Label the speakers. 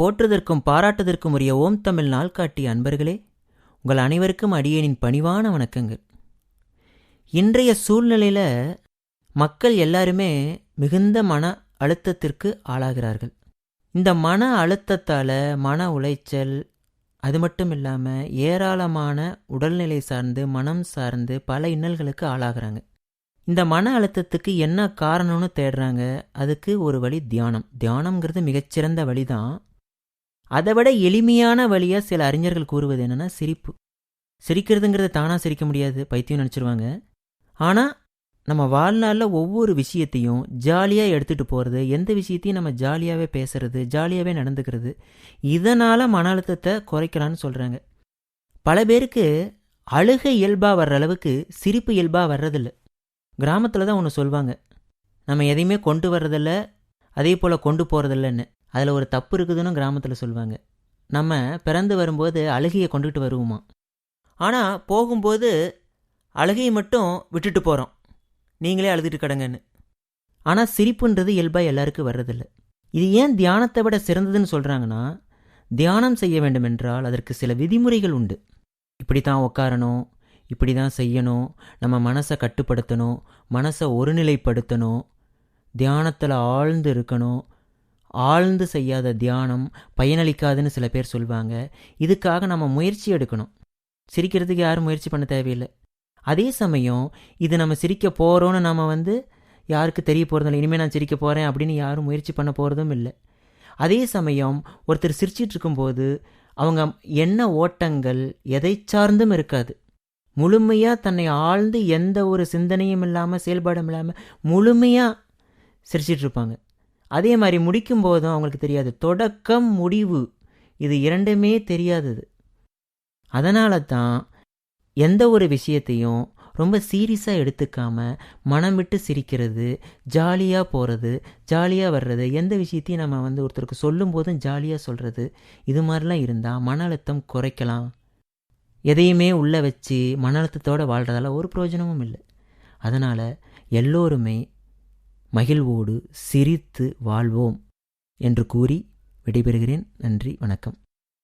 Speaker 1: போற்றுதற்கும் பாராட்டுதற்கும் உரிய ஓம் தமிழ் நாள்காட்டி அன்பர்களே உங்கள் அனைவருக்கும் அடியேனின் பணிவான வணக்கங்கள். இன்றைய சூழ்நிலையில் மக்கள் எல்லாருமே மிகுந்த மன அழுத்தத்திற்கு ஆளாகிறார்கள். இந்த மன அழுத்தத்தால் மன உளைச்சல் அது மட்டும் இல்லாமல் ஏராளமான உடல்நிலை சார்ந்து மனம் சார்ந்து பல இன்னல்களுக்கு ஆளாகிறாங்க. இந்த மன அழுத்தத்துக்கு என்ன காரணம்னு தேடுறாங்க? அதுக்கு ஒரு வழி தியானம். தியானம்ங்கிறது மிகச்சிறந்த வழி தான் அதை விட எளிமையான வழியாக சில அறிஞர்கள் கூறுவது என்னென்னா சிரிப்பு. சிரிக்கிறதுங்கிறத தானாக சிரிக்க முடியாது பைத்தியம் நினச்சிருவாங்க. ஆனால் நம்ம வாழ்நாளில் ஒவ்வொரு விஷயத்தையும் ஜாலியாக எடுத்துகிட்டு போகிறது எந்த விஷயத்தையும் நம்ம ஜாலியாகவே பேசுறது ஜாலியாகவே நடந்துக்கிறது இதனால் மன அழுத்தத்தை குறைக்கலான்னு சொல்கிறாங்க பல பேருக்கு அழுகை இயல்பாக வர்ற அளவுக்கு சிரிப்பு இயல்பாக வர்றதில்ல. கிராமத்தில் தான் ஒன்று சொல்லுவாங்க நம்ம எதையுமே கொண்டு வர்றதில்ல அதே போல் கொண்டு போகிறதில்லன்னு அதில் ஒரு தப்பு இருக்குதுன்னு கிராமத்தில் சொல்லுவாங்க நம்ம பிறந்து வரும்போது அழுகையை கொண்டுகிட்டு வருவோமா? ஆனால் போகும்போது அழுகையை மட்டும் விட்டுட்டு போகிறோம் நீங்களே அழுதுட்டு கிடங்கன்னு. ஆனால் சிரிப்புன்றது இயல்பாக எல்லாருக்கும் வர்றதில்ல. இது ஏன் தியானத்தை விட சிறந்ததுன்னு சொல்கிறாங்கன்னா தியானம் செய்ய வேண்டும் என்றால் அதற்கு சில விதிமுறைகள் உண்டு. இப்படி தான் உட்காரணும் இப்படி தான் செய்யணும் நம்ம மனசை கட்டுப்படுத்தணும் மனசை ஒருநிலைப்படுத்தணும் தியானத்தில் ஆழ்ந்து இருக்கணும் ஆழ்ந்து செய்யாத தியானம் பயனளிக்காதுன்னு சில பேர் சொல்லுவாங்க இதுக்காக நம்ம முயற்சி எடுக்கணும். சிரிக்கிறதுக்கு யாரும் முயற்சி பண்ண தேவையில்லை. அதே சமயம் இது நம்ம சிரிக்க போகிறோன்னு நம்ம வந்து யாருக்கு தெரிய போகிறதில்ல இனிமேல் நான் சிரிக்க போகிறேன் அப்படின்னு யாரும் முயற்சி பண்ண போகிறதும் இல்லை. அதே சமயம் ஒருத்தர் சிரிச்சிட்டு இருக்கும்போது அவங்க என்ன ஓட்டங்கள் எதை சார்ந்தும் இருக்காது. முழுமையாக தன்னை ஆழ்ந்து எந்த ஒரு சிந்தனையும் இல்லாமல் செயல்பாடும் இல்லாமல் முழுமையாக சிரிச்சிட்ருப்பாங்க அதே மாதிரி முடிக்கும் போதும் அவங்களுக்கு தெரியாது. தொடக்கம் முடிவு. இது இரண்டுமே தெரியாதது. அதனால தான் எந்த ஒரு விஷயத்தையும் ரொம்ப சீரியஸாக எடுத்துக்காம மனம் விட்டு சிரிக்கிறது ஜாலியாக போகிறது ஜாலியாக வர்றது எந்த விஷயத்தையும் நம்ம வந்து ஒருத்தருக்கு சொல்லும் போதும் ஜாலியாக சொல்கிறது இது மாதிரிலாம் இருந்தால் மன அழுத்தம் குறைக்கலாம். எதையுமே உள்ளே வச்சு மன அழுத்தத்தோடு வாழ்கிறதால ஒரு பிரயோஜனமும் இல்லை. அதனால் எல்லோருமே மகிழ்வோடு சிரித்து வாழ்வோம் என்று கூறி விடைபெறுகிறேன். நன்றி வணக்கம்.